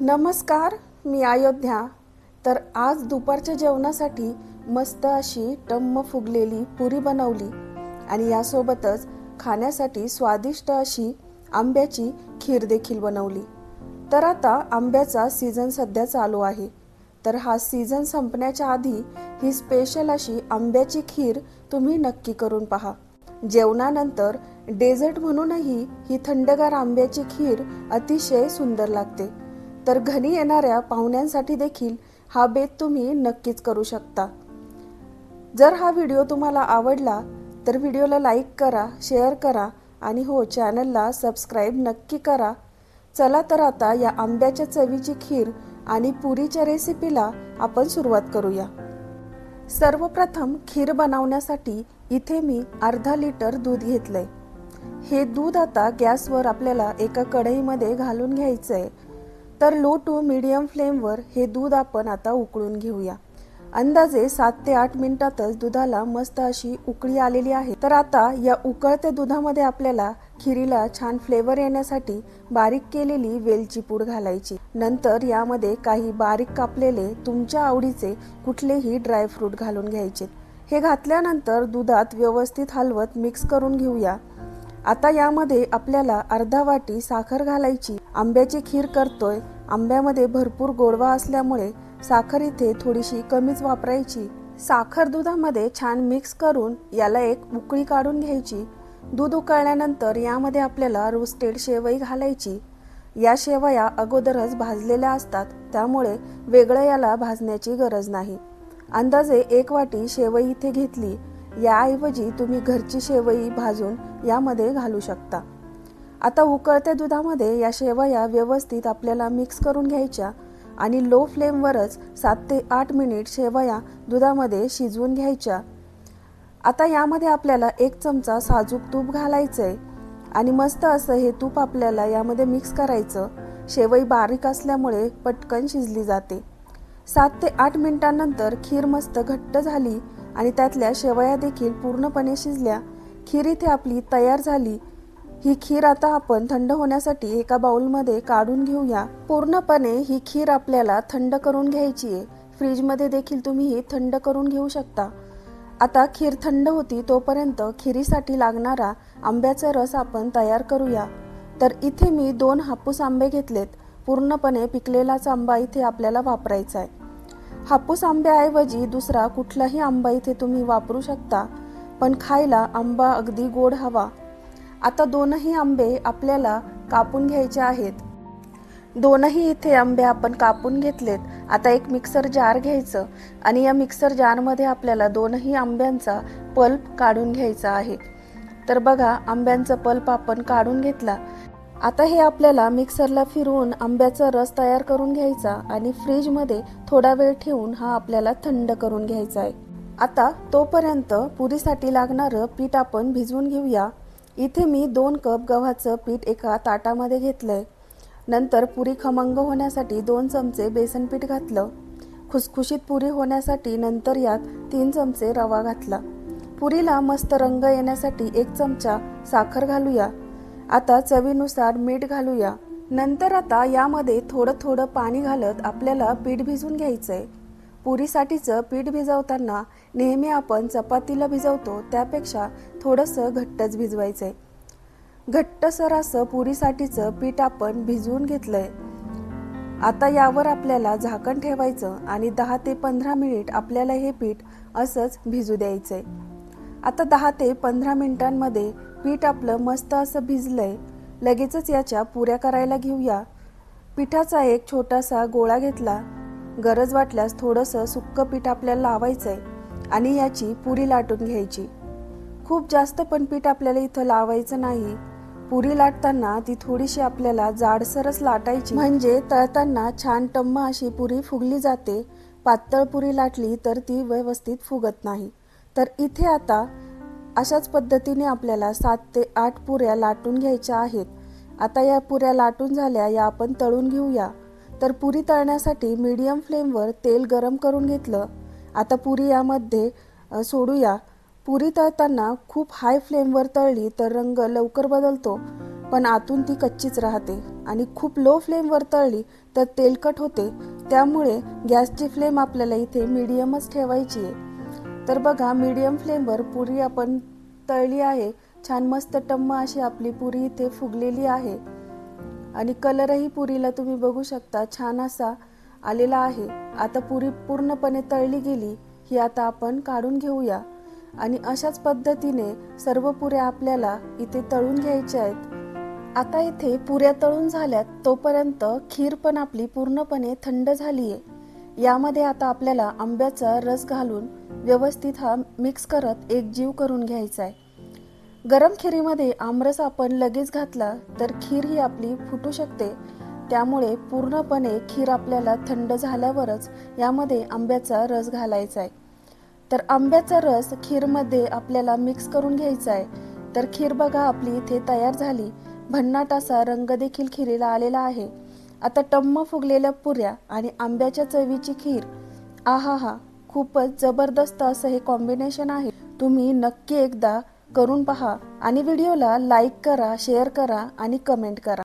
नमस्कार मी अयोध्या. तर आज दुपारच्या जेवणासाठी मस्त अशी टम्म फुगलेली पुरी बनवली आणि यासोबतच खाण्यासाठी स्वादिष्ट अशी आंब्याची खीर देखील बनवली. तर आता आंब्याचा सीझन सध्या चालू आहे. तर हा सीझन संपण्याच्या आधी ही स्पेशल अशी आंब्याची खीर तुम्ही नक्की करून पहा. जेवणानंतर डेझर्ट म्हणूनही ही थंडगार आंब्याची खीर अतिशय सुंदर लागते. तर घरी येणाऱ्या पाहुण्यांसाठी देखील हा बेत तुम्ही नक्कीच करू शकता. जर हा व्हिडिओ तुम्हाला आवडला तर व्हिडिओला लाईक करा शेअर करा आणि हो चॅनलला सबस्क्राईब नक्की करा. चला तर आता या आंब्याच्या चवीची खीर आणि पुरीच्या रेसिपीला आपण सुरुवात करूया. सर्वप्रथम खीर बनवण्यासाठी इथे मी अर्धा लिटर दूध घेतलंय. हे दूध आता गॅसवर आपल्याला एका कढईमध्ये घालून घ्यायचं आहे तर लो टू मीडियम फ्लेमवर हे दूध आपण आता उकळून घेऊया. अंदाजे सात ते आठ मिनिटातच दुधाला मस्त अशी उकळी आलेली आहे. तर आता या उकळत्या दुधामध्ये आपल्याला खिरीला छान फ्लेवर येण्यासाठी बारीक केलेली वेलची पूड घालायची. नंतर यामध्ये काही बारीक कापलेले तुमच्या आवडीचे कुठलेही ड्रायफ्रूट घालून घ्यायचे. हे घातल्यानंतर दुधात व्यवस्थित हलवत मिक्स करून घेऊया. आता यामध्ये आपल्याला अर्धा वाटी साखर घालायची. आंब्याची खीर करतोय. आंब्यामध्ये भरपूर गोडवा असल्यामुळे साखर इथे थोडीशी कमीच वापरायची. साखर दुधामध्ये छान मिक्स करून याला एक उकळी काढून घ्यायची. दूध उकळल्यानंतर यामध्ये आपल्याला रोस्टेड शेवई घालायची. या शेवया अगोदरच भाजलेल्या असतात. त्यामुळे वेगळं याला भाजण्याची गरज नाही. अंदाजे एक वाटी शेवई इथे घेतली. याऐवजी तुम्ही घरची शेवई भाजून यामध्ये घालू शकता. आता उकळत्या दुधामध्ये या शेवया व्यवस्थित आपल्याला मिक्स करून घ्यायच्या आणि लो फ्लेमवरच सात ते आठ मिनिट शेवया दुधामध्ये शिजवून घ्यायच्या. आता यामध्ये आपल्याला एक चमचा साजूक तूप घालायचंय आणि मस्त असं हे तूप आपल्याला यामध्ये मिक्स करायचं. शेवई बारीक असल्यामुळे पटकन शिजली जाते. सात ते आठ मिनिटांनंतर खीर मस्त घट्ट झाली आणि त्यातल्या शेवया देखील पूर्णपणे शिजल्या. खीर इथे आपली तयार झाली. ही खीर आता आपण थंड होण्यासाठी एका बाउलमध्ये काढून घेऊया. पूर्णपणे ही खीर आपल्याला थंड करून घ्यायची आहे. फ्रीजमध्ये देखील तुम्ही ही थंड करून घेऊ शकता. आता खीर थंड होती तोपर्यंत खिरीसाठी लागणारा आंब्याचा रस आपण तयार करूया. तर इथे मी दोन हापूस आंबे घेतलेत. पूर्णपणे पिकलेलाच आंबा इथे आपल्याला वापरायचा आहे. हापूस आंब्याऐवजी दुसरा कुठलाही आंबा इथे तुम्ही वापरू शकता पण खायला आंबा अगदी गोड हवा. आता दोनही आंबे आपल्याला कापून घ्यायचे आहेत. दोनही इथे आंबे आपण कापून घेतलेत. आता एक मिक्सर जार घ्यायचं आणि या मिक्सर जारमध्ये आपल्याला दोनही आंब्यांचा पल्प काढून घ्यायचा आहे. तर बघा आंब्यांचा पल्प आपण काढून घेतला. आता हे आपल्याला मिक्सरला फिरवून आंब्याचा रस तयार करून घ्यायचा आणि फ्रीजमध्ये थोडा वेळ ठेवून हा आपल्याला थंड करून घ्यायचा आहे. आता तोपर्यंत पुरीसाठी लागणारं पीठ आपण भिजवून घेऊया. इथे मी दोन कप गव्हाचं पीठ एका ताटामध्ये घेतलंय. नंतर पुरी खमंग होण्यासाठी दोन चमचे बेसन पीठ घातलं. खुसखुशीत पुरी होण्यासाठी नंतर यात तीन चमचे रवा घातला. पुरीला मस्त रंग येण्यासाठी एक चमचा साखर घालूया. आता चवीनुसार मीठ घालूया. नंतर आता यामध्ये थोडं थोडं पाणी घालत आपल्याला पीठ भिजून घ्यायचंय. पुरीसाठीचं पीठ भिजवताना नेहमी आपण चपातीला भिजवतो त्यापेक्षा थोडंसं घट्टच भिजवायचंय. घट्टसर असं पुरीसाठीचं पीठ आपण भिजवून घेतलंय. आता यावर आपल्याला झाकण ठेवायचं आणि दहा ते पंधरा मिनिट आपल्याला हे पीठ असंच भिजू द्यायचंय. आता दहा ते पंधरा मिनिटांमध्ये पीठ आपलं मस्त असं भिजलंय लगेचच याच्या पुऱ्या करायला घेऊया. पिठाचा एक छोटासा गोळा घेतला. गरज वाटल्यास थोडंसं सुक्क पीठ आपल्याला लावायचं आहे आणि याची पुरी लाटून घ्यायची. खूप जास्त पण पीठ आपल्याला इथं लावायचं नाही. पुरी लाटताना ती थोडीशी आपल्याला जाडसरच लाटायची. म्हणजे तळताना छान टम्म अशी पुरी फुगली जाते. पातळ पुरी लाटली तर ती व्यवस्थित फुगत नाही. तर इथे आता अशाच पद्धतीने आपल्याला सात ते आठ पुऱ्या लाटून घ्यायच्या आहेत. आता या पुऱ्या लाटून झाल्या या आपण तळून घेऊया. तर पुरी तळण्यासाठी मीडियम फ्लेमवर तेल गरम करून घेतलं. आता पुरी यामध्ये सोडूया. पुरी तळताना खूप हाय फ्लेमवर तळली तर रंग लवकर बदलतो पण आतून ती कच्चीच राहते. आणि खूप लो फ्लेमवर तळली तर तेलकट होते. त्यामुळे गॅसची फ्लेम आपल्याला इथे मीडियमच ठेवायची आहे. तर बघा मीडियम फ्लेमवर पुरी आपण तळली आहे. छान मस्त टम्म अशी आपली पुरी इथे फुगलेली आहे. आणि कलरही पुरीला तुम्ही बघू शकता छान असा आलेला आहे. आता पुरी पूर्णपणे तळली गेली ही आता आपण काढून घेऊया. आणि अशाच पद्धतीने सर्व पुऱ्या आपल्याला इथे तळून घ्यायच्या आहेत. आता इथे पुऱ्या तळून झाल्यात तोपर्यंत खीर पण आपली पूर्णपणे थंड झाली आहे यामध्ये आता आपल्याला आंब्याचा रस घालून व्यवस्थित हा मिक्स करत एक जीव करून घ्यायचा आहे गरम खिरीमध्ये आमरस आपण लगेच घातला तर खीर ही आपली फुटू शकते. त्यामुळे पूर्णपणे खीर आपल्याला थंड झाल्यावरच यामध्ये आंब्याचा रस घालायचा आहे तर आंब्याचा रस खीरमध्ये आपल्याला मिक्स करून घ्यायचा आहे तर खीर बघा आपली इथे तयार झाली. भन्नाट असा रंग देखील खिरीला आलेला आहे. आता टम्म फुगलेल्या पुऱ्या आणि आंब्याच्या चवीची खीर. आहा हा खूपच जबरदस्त असं हे कॉम्बिनेशन आहे. तुम्ही नक्की एकदा करून पहा आणि व्हिडिओला लाईक करा शेअर करा आणि कमेंट करा.